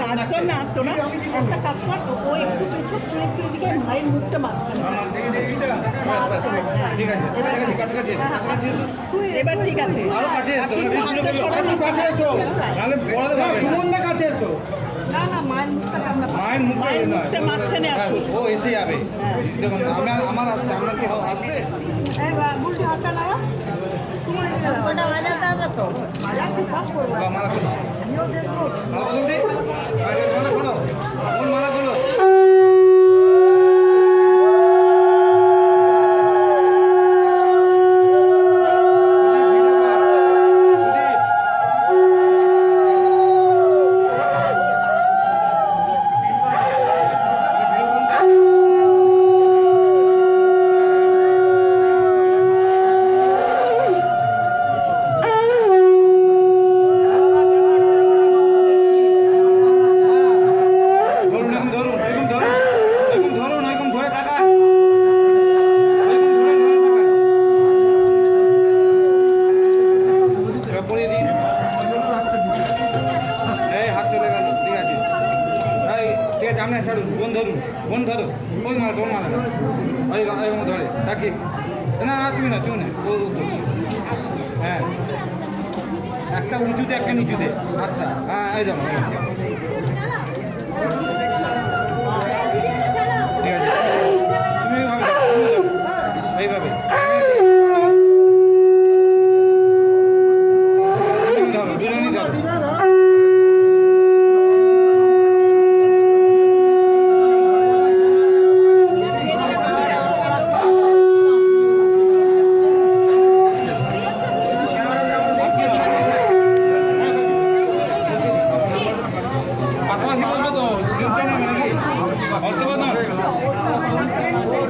কাজ কর না তোরা একটা এবার ঠিক আছে মায়ের মুখটা হ্যাঁ, ও এসে যাবে আমার আমার আসবে মালা আপনি ছাড়ুন বোন ধরুন বোন ধরো। ওই মালা তোর মালা ওই ওই ধরে তাকি না না তুমি না তুমি না, ও হ্যাঁ। একটা উঁচুতে, একটা নিচুতে। হাতটা হ্যাঁ এইরকম। ঠিক আছে। তুমি এইভাবে। এইভাবে। 好，这个呢？